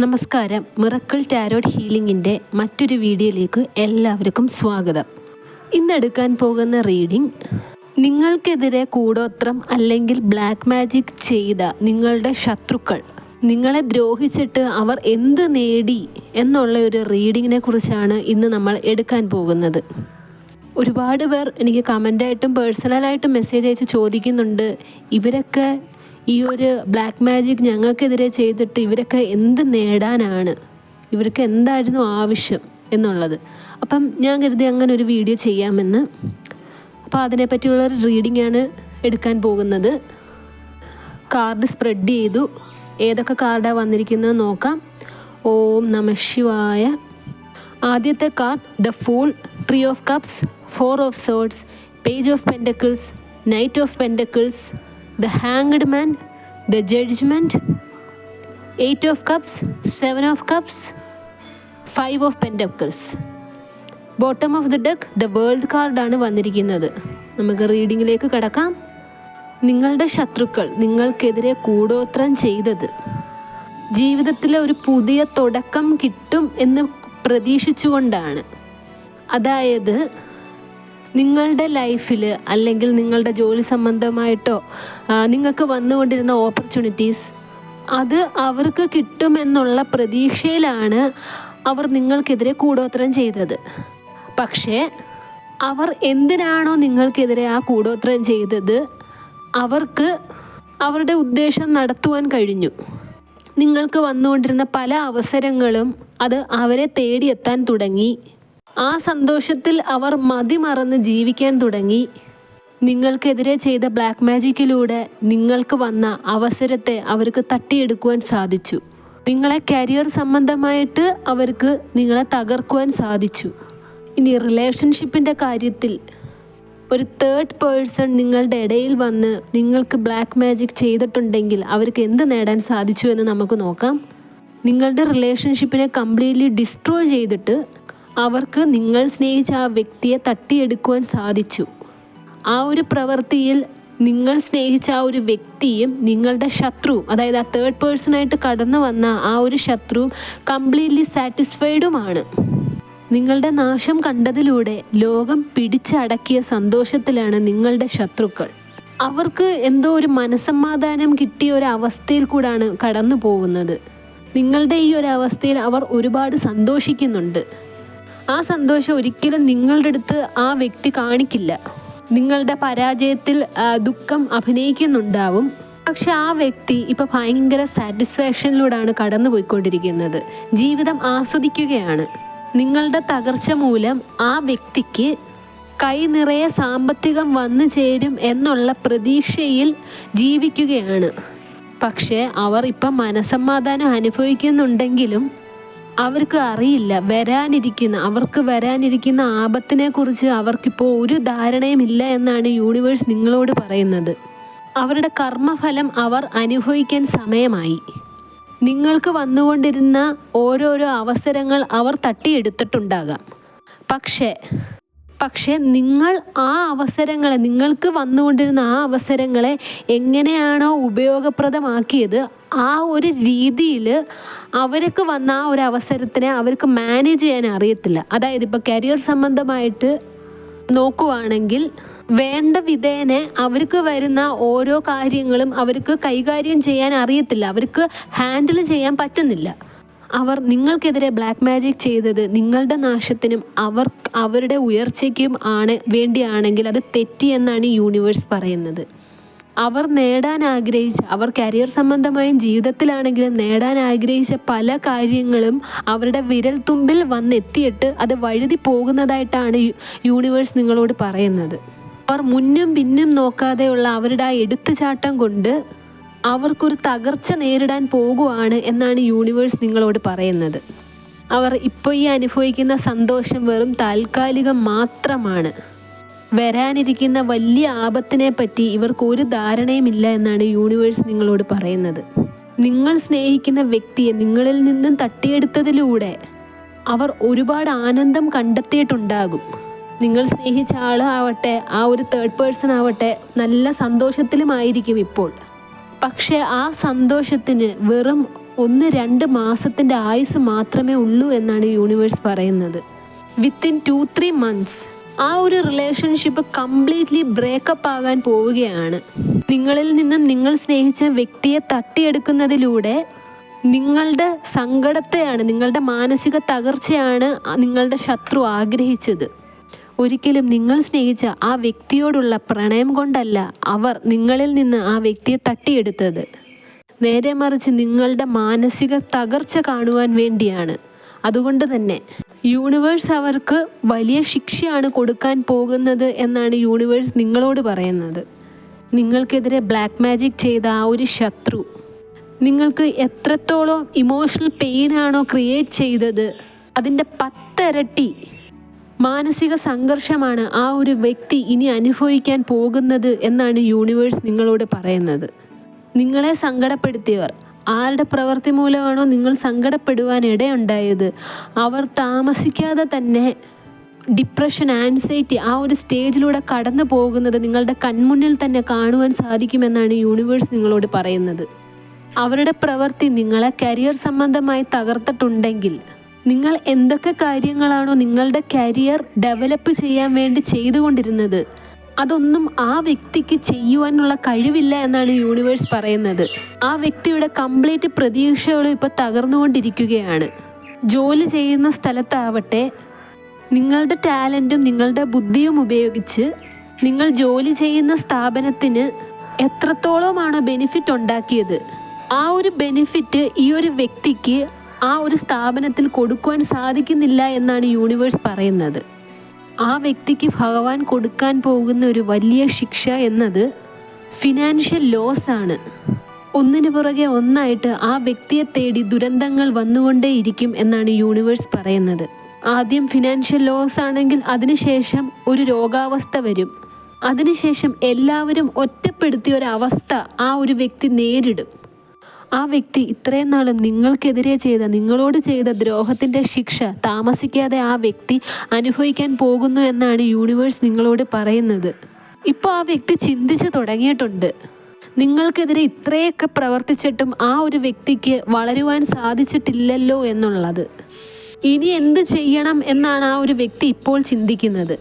നമസ്കാരം. Miracle tarot ഹീലിംഗിന്റെ മറ്റൊരു വീഡിയോയിലേക്ക് എല്ലാവർക്കും സ്വാഗതം. ഇന്നെടുക്കാൻ പോകുന്ന റീഡിംഗ് നിങ്ങൾക്കെതിരെ കൂടോത്രം അല്ലെങ്കിൽ ബ്ലാക്ക് മാജിക് ചെയ്ത നിങ്ങളുടെ ശത്രുക്കൾ നിങ്ങളെ ദ്രോഹിച്ചിട്ട് അവർ എന്ത് നേടി എന്നുള്ള ഒരു റീഡിങ്ങിനെ കുറിച്ചാണ് ഇന്ന് നമ്മൾ എടുക്കാൻ പോകുന്നത്. ഒരുപാട് പേർ എനിക്ക് കമന്റായിട്ടും പേഴ്സണലായിട്ടും മെസ്സേജ് അയച്ച് ചോദിക്കുന്നുണ്ട്. ഇവരൊക്കെ ഈ ഒരു ബ്ലാക്ക് മാജിക് ഞങ്ങൾക്കെതിരെ ചെയ്തിട്ട് ഇവരൊക്കെ എന്ത് നേടാനാണ്? ഇവർക്ക് എന്തായിരുന്നു ആവശ്യം എന്നുള്ളത്. അപ്പം ഞാൻ കരുതി അങ്ങനെ ഒരു വീഡിയോ ചെയ്യാമെന്ന്. അപ്പോൾ അതിനെപ്പറ്റിയുള്ള ഒരു റീഡിംഗ് ആണ് എടുക്കാൻ പോകുന്നത്. കാർഡ് സ്പ്രെഡ് ചെയ്തു. ഏതൊക്കെ കാർഡാണ് വന്നിരിക്കുന്നത് നോക്കാം. ഓം നമ ശിവായ. ആദ്യത്തെ card the fool three of cups four of swords page of pentacles knight of pentacles the hanged man the judgement eight of cups seven of cups five of pentacles bottom of the deck the world കാർഡാണ് വന്നിരിക്കുന്നത്. നമുക്ക് റീഡിങ്ങിലേക്ക് കടക്കാം. നിങ്ങളുടെ ശത്രുക്കൾ നിങ്ങൾക്കെതിരെ കൂടോത്രം ചെയ്തത്. ജീവിതത്തിലെ ഒരു പുതിയ തുടക്കം കിട്ടും എന്ന് പ്രതീക്ഷിച്ചുകൊണ്ടാണ്. അതായത് നിങ്ങളുടെ ലൈഫിൽ അല്ലെങ്കിൽ നിങ്ങളുടെ ജോലി സംബന്ധമായിട്ടോ നിങ്ങൾക്ക് വന്നുകൊണ്ടിരുന്ന ഓപ്പർച്യൂണിറ്റീസ് അത് അവർക്ക് കിട്ടുമെന്നുള്ള പ്രതീക്ഷയിലാണ് അവർ നിങ്ങൾക്കെതിരെ കൂടോത്രം ചെയ്തത്. പക്ഷേ അവർ എന്തിനാണോ നിങ്ങൾക്കെതിരെ ആ കൂടോത്രം ചെയ്തത്? അവർക്ക് അവരുടെ ഉദ്ദേശം നടത്തുവാൻ കഴിഞ്ഞു. നിങ്ങൾക്ക് വന്നുകൊണ്ടിരുന്ന പല അവസരങ്ങളും അത് അവരെ തേടിയെത്താൻ തുടങ്ങി. ആ സന്തോഷത്തിൽ അവർ മതിമറന്ന് ജീവിക്കാൻ തുടങ്ങി. നിങ്ങൾക്കെതിരെ ചെയ്ത ബ്ലാക്ക് മാജിക്കിലൂടെ നിങ്ങൾക്ക് വന്ന അവസരത്തെ അവർക്ക് തട്ടിയെടുക്കുവാൻ സാധിച്ചു. നിങ്ങളെ കരിയർ സംബന്ധമായിട്ട് അവർക്ക് നിങ്ങളെ തകർക്കുവാൻ സാധിച്ചു. ഇനി റിലേഷൻഷിപ്പിന്റെ കാര്യത്തിൽ ഒരു തേർഡ് പേഴ്സൺ നിങ്ങളുടെ ഇടയിൽ വന്ന് നിങ്ങൾക്ക് ബ്ലാക്ക് മാജിക് ചെയ്തിട്ടുണ്ടെങ്കിൽ അവർക്ക് എന്ത് നേടാൻ സാധിച്ചു എന്ന് നമുക്ക് നോക്കാം. നിങ്ങളുടെ റിലേഷൻഷിപ്പിനെ കംപ്ലീറ്റ്ലി ഡിസ്ട്രോയ് ചെയ്തിട്ട് അവർക്ക് നിങ്ങൾ സ്നേഹിച്ച ആ വ്യക്തിയെ തട്ടിയെടുക്കുവാൻ സാധിച്ചു. ആ ഒരു പ്രവൃത്തിയിൽ നിങ്ങൾ സ്നേഹിച്ച ആ ഒരു വ്യക്തിയും നിങ്ങളുടെ ശത്രുവും അതായത് ആ തേർഡ് പേഴ്സണായിട്ട് കടന്നു വന്ന ആ ഒരു ശത്രുവും കംപ്ലീറ്റ്ലി സാറ്റിസ്ഫൈഡുമാണ് നിങ്ങളുടെ നാശം കണ്ടതിലൂടെ ലോകം പിടിച്ചടക്കിയ സന്തോഷത്തിലാണ് നിങ്ങളുടെ ശത്രുക്കൾ. അവർക്ക് എന്തോ ഒരു മനസമാധാനം കിട്ടിയ ഒരു അവസ്ഥയിൽ കൂടാണ് കടന്നു പോകുന്നത് നിങ്ങളുടെ ഈ ഒരു അവസ്ഥയിൽ അവർ ഒരുപാട് സന്തോഷിക്കുന്നുണ്ട്. ആ സന്തോഷം ഒരിക്കലും നിങ്ങളുടെ അടുത്ത് ആ വ്യക്തി കാണിക്കില്ല. നിങ്ങളുടെ പരാജയത്തിൽ ദുഃഖം അഭിനയിക്കുന്നുണ്ടാവും. പക്ഷെ ആ വ്യക്തി ഇപ്പൊ ഭയങ്കര സാറ്റിസ്ഫാക്ഷനിലൂടെയാണ് കടന്നു പോയിക്കൊണ്ടിരിക്കുന്നത് ജീവിതം ആസ്വദിക്കുകയാണ്. നിങ്ങളുടെ തകർച്ച മൂലം ആ വ്യക്തിക്ക് കൈ നിറയെ സാമ്പത്തികം വന്നു ചേരും എന്നുള്ള പ്രതീക്ഷയിൽ ജീവിക്കുകയാണ്. പക്ഷേ അവർ ഇപ്പം മനസമാധാനം അനുഭവിക്കുന്നുണ്ടെങ്കിലും അവർക്ക് അറിയില്ല. വരാനിരിക്കുന്ന അവർക്ക് വരാനിരിക്കുന്ന ആപത്തിനെ കുറിച്ച് അവർക്കിപ്പോൾ ഒരു ധാരണയും ഇല്ല എന്നാണ് യൂണിവേഴ്സ് നിങ്ങളോട് പറയുന്നത്. അവരുടെ കർമ്മഫലം അവർ അനുഭവിക്കാൻ സമയമായി. നിങ്ങൾക്ക് വന്നുകൊണ്ടിരുന്ന ഓരോരോ അവസരങ്ങൾ അവർ തട്ടിയെടുത്തിട്ടുണ്ടാകാം. പക്ഷേ പക്ഷേ നിങ്ങൾ ആ അവസരങ്ങളെ നിങ്ങൾക്ക് വന്നുകൊണ്ടിരുന്ന ആ അവസരങ്ങളെ എങ്ങനെയാണോ ഉപയോഗപ്രദമാക്കിയത് ആ ഒരു രീതിയിൽ അവർക്ക് വന്ന ആ ഒരു അവസരത്തിനെ അവർക്ക് മാനേജ് ചെയ്യാൻ അറിയത്തില്ല. അതായത് ഇപ്പോൾ കരിയർ സംബന്ധമായിട്ട് നോക്കുവാണെങ്കിൽ വേണ്ട വിധേനെ അവർക്ക് വരുന്ന ഓരോ കാര്യങ്ങളും അവർക്ക് കൈകാര്യം ചെയ്യാൻ അറിയത്തില്ല. അവർക്ക് ഹാൻഡിൽ ചെയ്യാൻ പറ്റുന്നില്ല. അവർ നിങ്ങൾക്കെതിരെ ബ്ലാക്ക് മാജിക് ചെയ്തത് നിങ്ങളുടെ നാശത്തിനും അവർ അവരുടെ ഉയർച്ചയ്ക്കും ആണ് വേണ്ടിയാണെങ്കിൽ അത് തെറ്റിയെന്നാണ് യൂണിവേഴ്സ് പറയുന്നത്. അവർ നേടാൻ ആഗ്രഹിച്ച അവർ കരിയർ സംബന്ധമായും ജീവിതത്തിലാണെങ്കിലും നേടാൻ ആഗ്രഹിച്ച പല കാര്യങ്ങളും അവരുടെ വിരൽ തുമ്പിൽ വന്നെത്തിയിട്ട് അത് വഴുതി പോകുന്നതായിട്ടാണ് യൂണിവേഴ്സ് നിങ്ങളോട് പറയുന്നത്. അവർ മുന്നും പിന്നും നോക്കാതെയുള്ള അവരുടെ ആ എടുത്തുചാട്ടം കൊണ്ട് അവർക്കൊരു തകർച്ച നേരിടാൻ പോകുവാണ് എന്നാണ് യൂണിവേഴ്സ് നിങ്ങളോട് പറയുന്നത്. അവർ ഇപ്പോൾ ഈ അനുഭവിക്കുന്ന സന്തോഷം വെറും താൽക്കാലികം മാത്രമാണ്. വരാനിരിക്കുന്ന വലിയ ആപത്തിനെ പറ്റി ഇവർക്ക് ഒരു ധാരണയുമില്ല എന്നാണ് യൂണിവേഴ്സ് നിങ്ങളോട് പറയുന്നത്. നിങ്ങൾ സ്നേഹിക്കുന്ന വ്യക്തിയെ നിങ്ങളിൽ നിന്നും തട്ടിയെടുത്തതിലൂടെ അവർ ഒരുപാട് ആനന്ദം കണ്ടെത്തിയിട്ടുണ്ടാകും. നിങ്ങൾ സ്നേഹിച്ച ആളാവട്ടെ ആ ഒരു തേർഡ് പേഴ്സൺ ആവട്ടെ നല്ല സന്തോഷത്തിലുമായിരിക്കും ഇപ്പോൾ. പക്ഷേ ആ സന്തോഷത്തിന് വെറും ഒന്ന് രണ്ട് മാസത്തിന്റെ ആയുസ് മാത്രമേ ഉള്ളൂ എന്നാണ് യൂണിവേഴ്സ് പറയുന്നത്. വിത്തിൻ ടു ത്രീ മന്ത്സ് ആ ഒരു റിലേഷൻഷിപ്പ് കംപ്ലീറ്റ്ലി ബ്രേക്കപ്പ് ആകാൻ പോവുകയാണ്. നിങ്ങളിൽ നിന്നും നിങ്ങൾ സ്നേഹിച്ച വ്യക്തിയെ തട്ടിയെടുക്കുന്നതിലൂടെ നിങ്ങളുടെ സങ്കടത്തെയാണ് നിങ്ങളുടെ മാനസിക തകർച്ചയാണ് നിങ്ങളുടെ ശത്രു ആഗ്രഹിച്ചത്. ഒരിക്കലും നിങ്ങൾ സ്നേഹിച്ച ആ വ്യക്തിയോടുള്ള പ്രണയം കൊണ്ടല്ല അവർ നിങ്ങളിൽ നിന്ന് ആ വ്യക്തിയെ തട്ടിയെടുത്തത്. നേരെ മറിച്ച് നിങ്ങളുടെ മാനസിക തകർച്ച കാണുവാൻ വേണ്ടിയാണ്. അതുകൊണ്ട് തന്നെ യൂണിവേഴ്സ് അവർക്ക് വലിയ ശിക്ഷയാണ് കൊടുക്കാൻ പോകുന്നത് എന്നാണ് യൂണിവേഴ്സ് നിങ്ങളോട് പറയുന്നത്. നിങ്ങൾക്കെതിരെ ബ്ലാക്ക് മാജിക് ചെയ്ത ആ ഒരു ശത്രു. നിങ്ങൾക്ക് എത്രത്തോളം ഇമോഷണൽ പെയിനാണോ ക്രിയേറ്റ് ചെയ്തത് അതിന്റെ പത്തിരട്ടി മാനസിക സംഘർഷമാണ് ആ ഒരു വ്യക്തി ഇനി അനുഭവിക്കാൻ പോകുന്നത് എന്നാണ് യൂണിവേഴ്സ് നിങ്ങളോട് പറയുന്നത്. നിങ്ങളെ സങ്കടപ്പെടുത്തിയവർ ആരുടെ പ്രവൃത്തി മൂലമാണോ നിങ്ങൾ സങ്കടപ്പെടുവാൻ ഇടയുണ്ടായത് അവർ താമസിക്കാതെ തന്നെ ഡിപ്രഷൻ ആൻസൈറ്റി ആ ഒരു സ്റ്റേജിലൂടെ കടന്നു പോകുന്നത് നിങ്ങളുടെ കൺമുന്നിൽ തന്നെ കാണുവാൻ സാധിക്കുമെന്നാണ് യൂണിവേഴ്സ് നിങ്ങളോട് പറയുന്നത്. അവരുടെ പ്രവൃത്തി നിങ്ങളെ കരിയർ സംബന്ധമായി തകർത്തിട്ടുണ്ടെങ്കിൽ നിങ്ങൾ എന്തൊക്കെ കാര്യങ്ങളാണോ നിങ്ങളുടെ കരിയർ ഡെവലപ്പ് ചെയ്യാൻ വേണ്ടി ചെയ്തുകൊണ്ടിരുന്നത് അതൊന്നും ആ വ്യക്തിക്ക് ചെയ്യുവാനുള്ള കഴിവില്ല എന്നാണ് യൂണിവേഴ്സ് പറയുന്നത്. ആ വ്യക്തിയുടെ കംപ്ലീറ്റ് പ്രതീക്ഷകളും ഇപ്പോൾ തകർന്നുകൊണ്ടിരിക്കുകയാണ്. ജോലി ചെയ്യുന്ന സ്ഥലത്താവട്ടെ നിങ്ങളുടെ ടാലന്റും നിങ്ങളുടെ ബുദ്ധിയും ഉപയോഗിച്ച് നിങ്ങൾ ജോലി ചെയ്യുന്ന സ്ഥാപനത്തിന് എത്രത്തോളമാണ് ബെനിഫിറ്റ് ഉണ്ടാക്കിയത്? ആ ഒരു ബെനിഫിറ്റ് ഈ ഒരു വ്യക്തിക്ക് ആ ഒരു സ്ഥാപനത്തിൽ കൊടുക്കുവാൻ സാധിക്കുന്നില്ല എന്നാണ് യൂണിവേഴ്സ് പറയുന്നത്. ആ വ്യക്തിക്ക് ഭഗവാൻ കൊടുക്കാൻ പോകുന്ന ഒരു വലിയ ശിക്ഷ എന്നത് ഫിനാൻഷ്യൽ ലോസ് ആണ്. ഒന്നിനു പുറകെ ഒന്നായിട്ട് ആ വ്യക്തിയെ തേടി ദുരന്തങ്ങൾ വന്നുകൊണ്ടേയിരിക്കും എന്നാണ് യൂണിവേഴ്സ് പറയുന്നത്. ആദ്യം ഫിനാൻഷ്യൽ ലോസ് ആണെങ്കിൽ അതിനുശേഷം ഒരു രോഗാവസ്ഥ വരും. അതിനുശേഷം എല്ലാവരും ഒറ്റപ്പെടുത്തിയ ഒരു അവസ്ഥ ആ ഒരു വ്യക്തി നേരിടും. ആ വ്യക്തി ഇത്രയും നാളും നിങ്ങൾക്കെതിരെ ചെയ്ത നിങ്ങളോട് ചെയ്ത ദ്രോഹത്തിന്റെ ശിക്ഷ താമസിക്കാതെ ആ വ്യക്തി അനുഭവിക്കാൻ പോകുന്നു എന്നാണ് യൂണിവേഴ്സ് നിങ്ങളോട് പറയുന്നത്. ഇപ്പോൾ ആ വ്യക്തി ചിന്തിച്ചു തുടങ്ങിയിട്ടുണ്ട്. നിങ്ങൾക്കെതിരെ ഇത്രയൊക്കെ പ്രവർത്തിച്ചിട്ടും ആ ഒരു വ്യക്തിക്ക് വളരുവാൻ സാധിച്ചിട്ടില്ലല്ലോ എന്നുള്ളത്. ഇനി എന്ത് ചെയ്യണം എന്നാണ് ആ ഒരു വ്യക്തി ഇപ്പോൾ ചിന്തിക്കുന്നത്.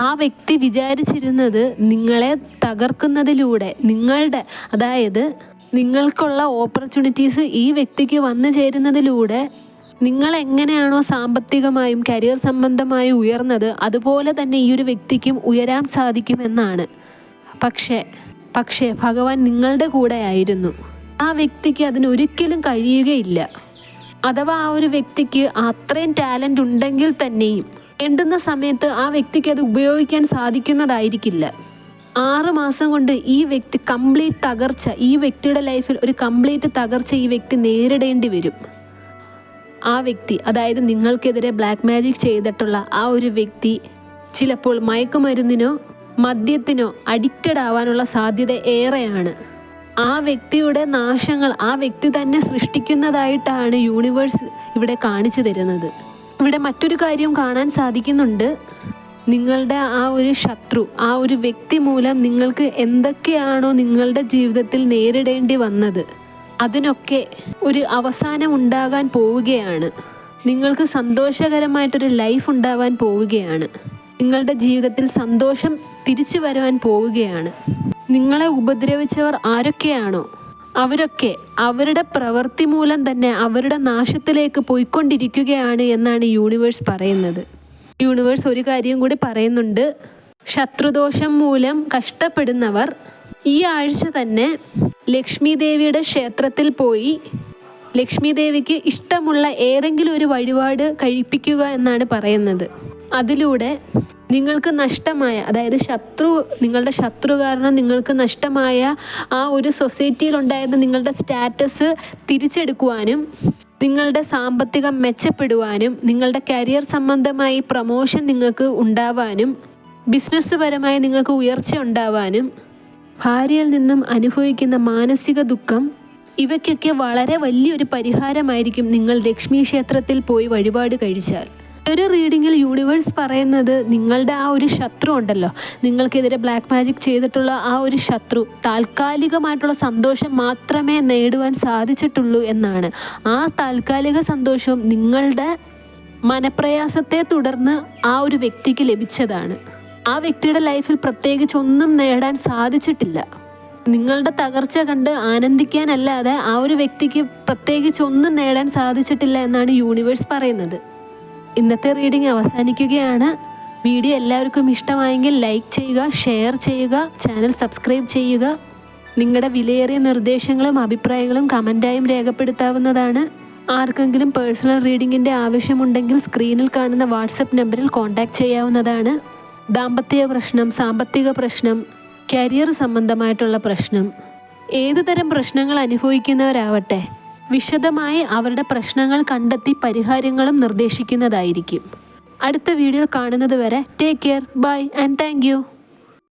ആ വ്യക്തി വിചാരിച്ചിരുന്നത് നിങ്ങളെ തകർക്കുന്നതിലൂടെ നിങ്ങളുടെ അതായത് നിങ്ങൾക്കുള്ള ഓപ്പർച്യൂണിറ്റീസ് ഈ വ്യക്തിക്ക് വന്നു ചേരുന്നതിലൂടെ നിങ്ങൾ എങ്ങനെയാണോ സാമ്പത്തികമായും കരിയർ സംബന്ധമായും ഉയർന്നത് അതുപോലെ തന്നെ ഈ ഒരു വ്യക്തിക്കും ഉയരാൻ സാധിക്കുമെന്നാണ്. പക്ഷേ പക്ഷേ ഭഗവാൻ നിങ്ങളുടെ കൂടെ ആയിരുന്നു ആ വ്യക്തിക്ക് അതിനൊരിക്കലും കഴിയുകയില്ല. അഥവാ ആ ഒരു വ്യക്തിക്ക് അത്രയും ടാലന്റ് ഉണ്ടെങ്കിൽ തന്നെയും എണ്ടുന്ന സമയത്ത് ആ വ്യക്തിക്ക് അത് ഉപയോഗിക്കാൻ സാധിക്കുന്നതായിരിക്കില്ല. ആറ് മാസം കൊണ്ട് ഈ വ്യക്തി കംപ്ലീറ്റ് തകർച്ച ഈ വ്യക്തിയുടെ ലൈഫിൽ ഒരു കംപ്ലീറ്റ് തകർച്ച ഈ വ്യക്തി നേരിടേണ്ടി വരും. ആ വ്യക്തി അതായത് നിങ്ങൾക്കെതിരെ ബ്ലാക്ക് മാജിക് ചെയ്തിട്ടുള്ള ആ ഒരു വ്യക്തി ചിലപ്പോൾ മയക്കുമരുന്നിനോ മദ്യത്തിനോ അഡിക്റ്റഡ് ആവാനുള്ള സാധ്യത ഏറെയാണ്. ആ വ്യക്തിയുടെ നാശങ്ങൾ ആ വ്യക്തി തന്നെ സൃഷ്ടിക്കുന്നതായിട്ടാണ് യൂണിവേഴ്സ് ഇവിടെ കാണിച്ചു തരുന്നത്. ഇവിടെ മറ്റൊരു കാര്യം കാണാൻ സാധിക്കുന്നുണ്ട്. നിങ്ങളുടെ ആ ഒരു ശത്രു ആ ഒരു വ്യക്തി മൂലം നിങ്ങൾക്ക് എന്തൊക്കെയാണോ നിങ്ങളുടെ ജീവിതത്തിൽ നേരിടേണ്ടി വന്നത് അതിനൊക്കെ ഒരു അവസാനം ഉണ്ടാകാൻ പോവുകയാണ്. നിങ്ങൾക്ക് സന്തോഷകരമായിട്ടൊരു ലൈഫ് ഉണ്ടാവാൻ പോവുകയാണ്. നിങ്ങളുടെ ജീവിതത്തിൽ സന്തോഷം തിരിച്ചു വരുവാൻ പോവുകയാണ്. നിങ്ങളെ ഉപദ്രവിച്ചവർ ആരൊക്കെയാണോ അവരൊക്കെ അവരുടെ പ്രവൃത്തി മൂലം തന്നെ അവരുടെ നാശത്തിലേക്ക് പോയിക്കൊണ്ടിരിക്കുകയാണ് എന്നാണ് യൂണിവേഴ്സ് പറയുന്നത്. യൂണിവേഴ്സ് ഒരു കാര്യം കൂടി പറയുന്നുണ്ട്. ശത്രുദോഷം മൂലം കഷ്ടപ്പെടുന്നവർ ഈ ആഴ്ച തന്നെ ലക്ഷ്മി ദേവിയുടെ ക്ഷേത്രത്തിൽ പോയി ലക്ഷ്മി ദേവിക്ക് ഇഷ്ടമുള്ള ഏതെങ്കിലും ഒരു വഴിപാട് കഴിപ്പിക്കുക എന്നാണ് പറയുന്നത്. അതിലൂടെ നിങ്ങൾക്ക് നഷ്ടമായ അതായത് ശത്രു നിങ്ങളുടെ ശത്രു കാരണം നിങ്ങൾക്ക് നഷ്ടമായ ആ ഒരു സൊസൈറ്റിയിൽ ഉണ്ടായിരുന്ന നിങ്ങളുടെ സ്റ്റാറ്റസ് തിരിച്ചെടുക്കുവാനും നിങ്ങളുടെ സാമ്പത്തികം മെച്ചപ്പെടുവാനും നിങ്ങളുടെ കരിയർ സംബന്ധമായി പ്രമോഷൻ നിങ്ങൾക്ക് ഉണ്ടാവാനും ബിസിനസ് പരമായി നിങ്ങൾക്ക് ഉയർച്ച ഉണ്ടാവാനും ഭാര്യയിൽ നിന്നും അനുഭവിക്കുന്ന മാനസിക ദുഃഖം ഇവയ്ക്കൊക്കെ വളരെ വലിയൊരു പരിഹാരമായിരിക്കും നിങ്ങൾ ലക്ഷ്മി ക്ഷേത്രത്തിൽ പോയി വഴിപാട് കഴിച്ചാൽ. ഒരു റീഡിങ്ങിൽ യൂണിവേഴ്സ് പറയുന്നത് നിങ്ങളുടെ ആ ഒരു ശത്രു ഉണ്ടല്ലോ. നിങ്ങൾക്കെതിരെ ബ്ലാക്ക് മാജിക് ചെയ്തിട്ടുള്ള ആ ഒരു ശത്രു താൽക്കാലികമായിട്ടുള്ള സന്തോഷം മാത്രമേ നേടുവാൻ സാധിച്ചിട്ടുള്ളൂ എന്നാണ്. ആ താൽക്കാലിക സന്തോഷം നിങ്ങളുടെ മനപ്രയാസത്തെ തുടർന്ന് ആ ഒരു വ്യക്തിക്ക് ലഭിച്ചതാണ്. ആ വ്യക്തിയുടെ ലൈഫിൽ പ്രത്യേകിച്ച് ഒന്നും നേടാൻ സാധിച്ചിട്ടില്ല. നിങ്ങളുടെ തകർച്ച കണ്ട് ആനന്ദിക്കാനല്ലാതെ ആ ഒരു വ്യക്തിക്ക് പ്രത്യേകിച്ച് ഒന്നും നേടാൻ സാധിച്ചിട്ടില്ല എന്നാണ് യൂണിവേഴ്സ് പറയുന്നത്. ഇന്നത്തെ റീഡിംഗ് അവസാനിക്കുകയാണ്. വീഡിയോ എല്ലാവർക്കും ഇഷ്ടമായെങ്കിൽ ലൈക്ക് ചെയ്യുക ഷെയർ ചെയ്യുക ചാനൽ സബ്സ്ക്രൈബ് ചെയ്യുക. നിങ്ങളുടെ വിലയേറിയ നിർദ്ദേശങ്ങളും അഭിപ്രായങ്ങളും കമന്റായും രേഖപ്പെടുത്താവുന്നതാണ്. ആർക്കെങ്കിലും പേഴ്സണൽ റീഡിങ്ങിന്റെ ആവശ്യമുണ്ടെങ്കിൽ സ്ക്രീനിൽ കാണുന്ന വാട്സപ്പ് നമ്പറിൽ കോൺടാക്റ്റ് ചെയ്യാവുന്നതാണ്. ദാമ്പത്യ പ്രശ്നം സാമ്പത്തിക പ്രശ്നം കരിയർ സംബന്ധമായിട്ടുള്ള പ്രശ്നം. ഏതുതരം പ്രശ്നങ്ങൾ അനുഭവിക്കുന്നവരാവട്ടെ വിശദമായി അവരുടെ പ്രശ്നങ്ങൾ കണ്ടെത്തി പരിഹാരങ്ങളും നിർദ്ദേശിക്കുന്നതായിരിക്കും. അടുത്ത വീഡിയോ കാണുന്നത് വരെ take care bye and thank